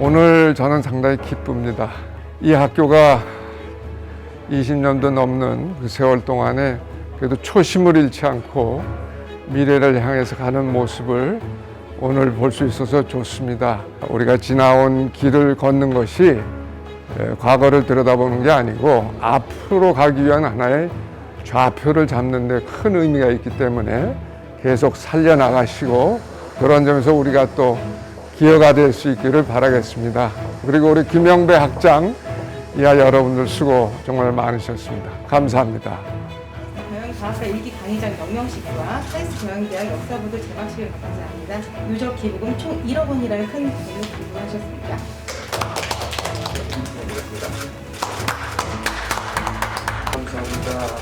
걸 저는 상당히 기쁩니다. 이 학교가 20년도 넘는 그 세월 동안에 그래도 초심을 잃지 않고 미래를 향해서 가는 모습을 오늘 볼 수 있어서 좋습니다. 우리가 지나온 길을 걷는 것이 에, 과거를 들여다보는 게 아니고 앞으로 가기 위한 하나의 좌표를 잡는 데 큰 의미가 있기 때문에 계속 살려나가시고 그런 점에서 우리가 또 기여가 될 수 있기를 바라겠습니다. 그리고 우리 김영배 학장 이하 여러분들 수고 정말 많으셨습니다. 감사합니다. 경영과학과 일기 강의장 영명식과 사이스 경영대학 역사부도 제막식을 감사합니다. 누적 기부금 총 1억 원이라는 큰 돈을 기부하셨습니다. 감사합니다.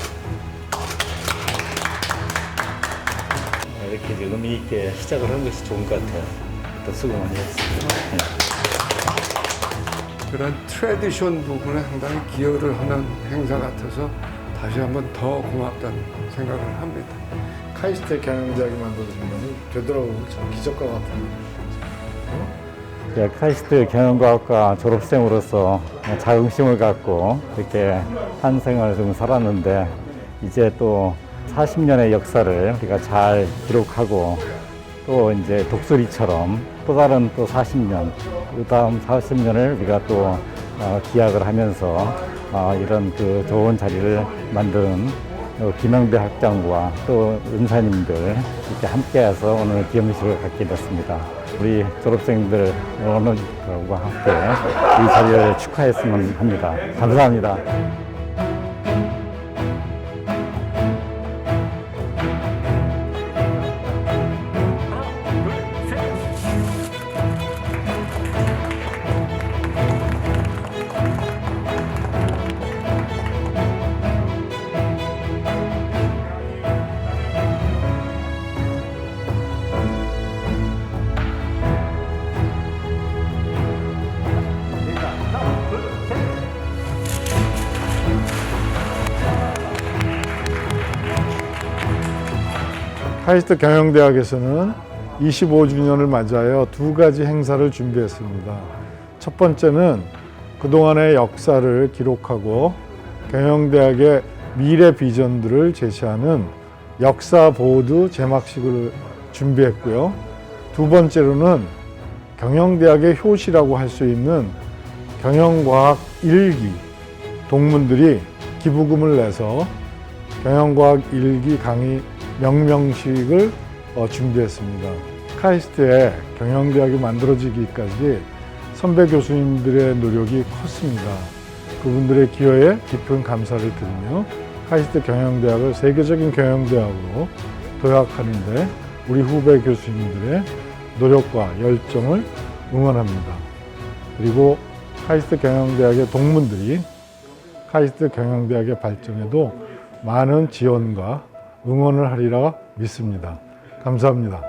이렇게 이제 의미 있게 시작을 한 것이 좋은 것 같아요. 또 수고 많이 했습니다. 그런 트레디션 부분에 상당히 기여를 하는 행사 같아서 다시 한번 더 고맙다는 생각을 합니다. 카이스트 경영대학이 만들어진 거는 되돌아보면 참 기적과 같은 예, 카이스트 경영과학과 졸업생으로서 자긍심을 갖고 이렇게 한 생을 좀 살았는데 이제 또 40년의 역사를 우리가 잘 기록하고 또 이제 독수리처럼 또 다른 또 40년, 그 다음 40년을 우리가 또 어, 기약을 하면서 어, 이런 그 좋은 자리를 만드는 어, 김영배 학장과 또 은사님들 이렇게 함께해서 오늘 기념식을 갖게 됐습니다. 우리 졸업생들 어머니들과 함께 이 자리를 축하했으면 합니다. 감사합니다. 카이스트 경영대학에서는 25주년을 맞이하여 두 가지 행사를 준비했습니다. 첫 번째는 그동안의 역사를 기록하고 경영대학의 미래 비전들을 제시하는 역사 보드 제막식을 준비했고요. 두 번째로는 경영대학의 효시라고 할 수 있는 경영과학 일기 동문들이 기부금을 내서 경영과학 일기 강의 명명식을 어, 준비했습니다. 카이스트의 경영대학이 만들어지기까지 선배 교수님들의 노력이 컸습니다. 그분들의 기여에 깊은 감사를 드리며 카이스트 경영대학을 세계적인 경영대학으로 도약하는데 우리 후배 교수님들의 노력과 열정을 응원합니다. 그리고 카이스트 경영대학의 동문들이 카이스트 경영대학의 발전에도 많은 지원과 응원을 하리라 믿습니다. 감사합니다.